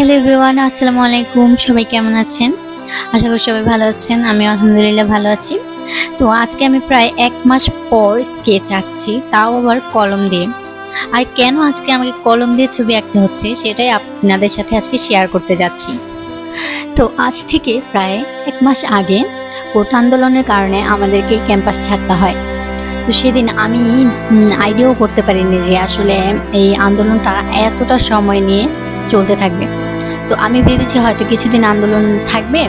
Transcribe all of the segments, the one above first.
Hello everyone আসসালামু আলাইকুম। সবাই কেমন আছেন? আশা করি সবাই ভালো আছেন। আমি আলহামদুলিল্লাহ ভালো আছি। তো আজকে আমি প্রায় এক মাস পর স্কেচ আঁকছি, তাও আবার কলম দিয়ে। আর কেন আজকে আমাকে কলম দিয়ে ছবি আঁকতে হচ্ছে, সেটাই আপনাদের সাথে আজকে শেয়ার করতে যাচ্ছি। তো আজ থেকে প্রায় এক মাস আগে কোটা আন্দোলনের কারণে আমাদেরকে ক্যাম্পাস ছাড়তে হয়। তো সেদিন আমি আইডিয়াও করতে পারিনি যে আসলে এই আন্দোলনটা এতটা সময় নিয়ে চলতে থাকবে। তো আমি ভেবেছি হয়তো কিছুদিন আন্দোলন থাকবে।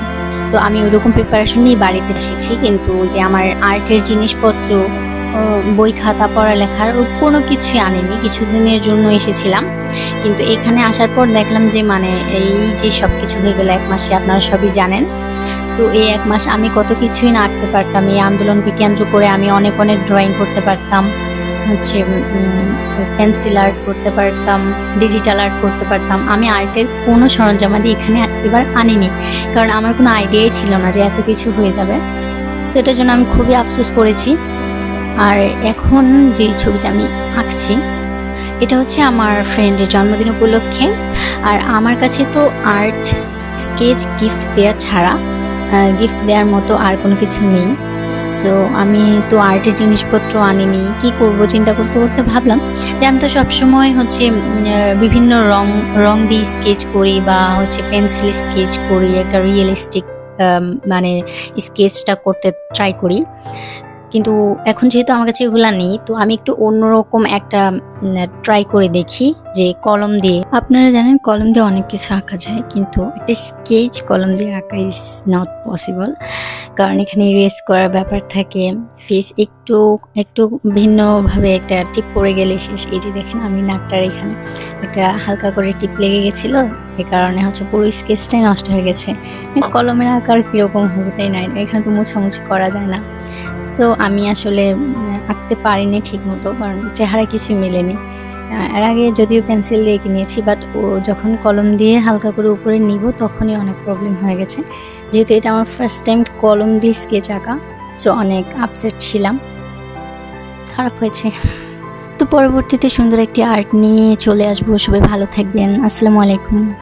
তো আমি ওরকম প্রিপারেশন নিয়ে বাড়িতে এসেছি। কিন্তু যে আমার আর্টের জিনিসপত্র বই খাতা, পড়ালেখার কোনো কিছুই আনিনি। কিছুদিনের জন্য এসেছিলাম। কিন্তু এখানে আসার পর দেখলাম যে মানে এই যে সব কিছু হয়ে গেল এক মাসে, আপনারা সবই জানেন। তো এই এক মাস আমি কত কিছুই না আঁকতে পারতাম। এই আন্দোলনকে কেন্দ্র করে আমি অনেক অনেক ড্রয়িং করতে পারতাম। হচ্ছে পেন্সিল আর্ট করতে পারতাম ডিজিটাল আর্ট করতে পারতাম। আমি আর্টের কোনো সরঞ্জামাদি এখানে এবার আনিনি। কারণ আমার কোনো আইডিয়াই ছিল না যে এত কিছু হয়ে যাবে। তো এটার জন্য আমি খুবই আফসোস করেছি। আর এখন যে ছবিটা আমি আঁকছি, এটা হচ্ছে আমার ফ্রেন্ডের জন্মদিন উপলক্ষে। আর আমার কাছে তো আর্ট স্কেচ গিফট দেওয়া ছাড়া গিফট দেওয়ার মতো আর কোনো কিছু নেই। সো আমি তো আর্টের জিনিসপত্র আনিনি। কি করব? চিন্তা করতে করতে ভাবলাম যে আমি তো সবসময় হচ্ছে বিভিন্ন রং রং দিয়ে স্কেচ করি বা হচ্ছে পেন্সিল স্কেচ করি, একটা রিয়েলিস্টিক মানে স্কেচটা করতে ট্রাই করি। কিন্তু এখন যেহেতু আমার কাছে এগুলা নেই, তো আমি একটু অন্যরকম একটা ট্রাই করে দেখি যে কলম দিয়ে। আপনারা জানেন কলম দিয়ে অনেক কিছু আঁকা যায়, কিন্তু একটা স্কেচ কলম দিয়ে আঁকা ইজ নট পসিবল কারণ এখানে রেস করার ব্যাপার থাকে ফেস একটু একটু ভিন্নভাবে একটা টিপ পড়ে গেলে শেষ। এই যে দেখেন আমি নাকটার এখানে একটা হালকা করে টিপ লেগে গেছিল, এ কারণে হচ্ছে পুরো স্কেচটাই নষ্ট হয়ে গেছে। কলমের আঁকার কীরকম হবে তাই না এখানে তো মুছামুছি করা যায় না। তো আমি আসলে আঁকতে পারিনি ঠিক মতো কারণ চেহারা কিছুই মেলেনি। এর আগে যদিও পেন্সিল দিয়ে কিনেছি বাট ও যখন কলম দিয়ে হালকা করে উপরে নিব, তখনই অনেক প্রবলেম হয়ে গেছে। যেহেতু এটা আমার ফার্স্ট টাইম কলম দিয়ে স্কেচ আঁকা সো অনেক আপসেট ছিলাম। খারাপ হয়েছে। তো পরবর্তীতে সুন্দর একটি আর্ট নিয়ে চলে আসব। সবাই ভালো থাকবেন। আসসালামু আলাইকুম।